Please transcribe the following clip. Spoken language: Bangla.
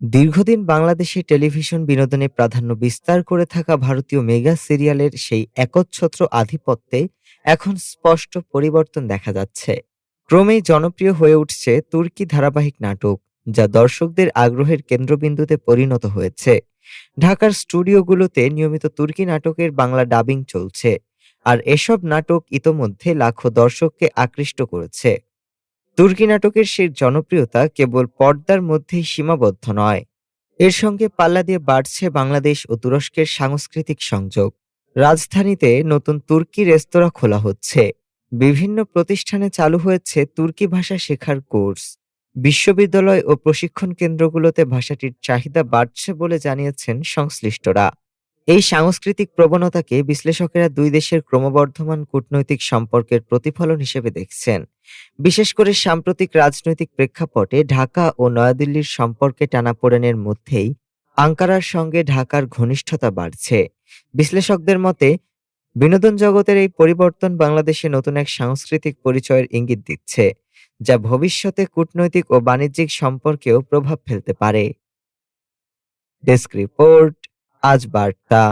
দীর্ঘদিন বাংলাদেশে টেলিভিশন বিনোদনে প্রাধান্য বিস্তার করে থাকা ভারতীয় মেগা সিরিয়ালের সেই একচ্ছত্র আধিপত্যে এখন স্পষ্ট পরিবর্তন দেখা যাচ্ছে। ক্রমেই জনপ্রিয় হয়ে উঠছে তুর্কি ধারাবাহিক নাটক, যা দর্শকদের আগ্রহের কেন্দ্রবিন্দুতে পরিণত হয়েছে। ঢাকার স্টুডিওগুলোতে নিয়মিত তুর্কি নাটকের বাংলা ডাবিং চলছে, আর এসব নাটক ইতোমধ্যে লাখো দর্শককে আকৃষ্ট করেছে। তুর্কি নাটকের সেই জনপ্রিয়তা কেবল পর্দার মধ্যেই সীমাবদ্ধ নয়। এর সঙ্গে পাল্লা দিয়ে বাড়ছে বাংলাদেশ ও তুরস্কের সাংস্কৃতিক সংযোগ। রাজধানীতে নতুন তুর্কি রেস্তোরাঁ খোলা হচ্ছে। বিভিন্ন প্রতিষ্ঠানে চালু হয়েছে তুর্কি ভাষা শেখার কোর্স। বিশ্ববিদ্যালয় ও প্রশিক্ষণ কেন্দ্রগুলোতে ভাষাটির চাহিদা বাড়ছে বলে জানিয়েছেন সংশ্লিষ্টরা। এই সাংস্কৃতিক প্রবণতাকে বিশ্লেষকেরা দুই দেশের ক্রমবর্ধমান কূটনৈতিক সম্পর্কের প্রতিফলন হিসেবে দেখছেন। বিশেষ করে সাম্প্রতিক রাজনৈতিক প্রেক্ষাপটে ঢাকা ও নয়াদিল্লির সম্পর্কে টানাপোড়েনের মধ্যেই আঙ্কারার সঙ্গে ঢাকার ঘনিষ্ঠতা বাড়ছে। বিশ্লেষকদের মতে, বিনোদন জগতের এই পরিবর্তন বাংলাদেশে নতুন এক সাংস্কৃতিক পরিচয়ের ইঙ্গিত দিচ্ছে, যা ভবিষ্যতে কূটনৈতিক ও বাণিজ্যিক সম্পর্কেও প্রভাব ফেলতে পারে। ডেস্ক রিপোর্ট আজ বার্তা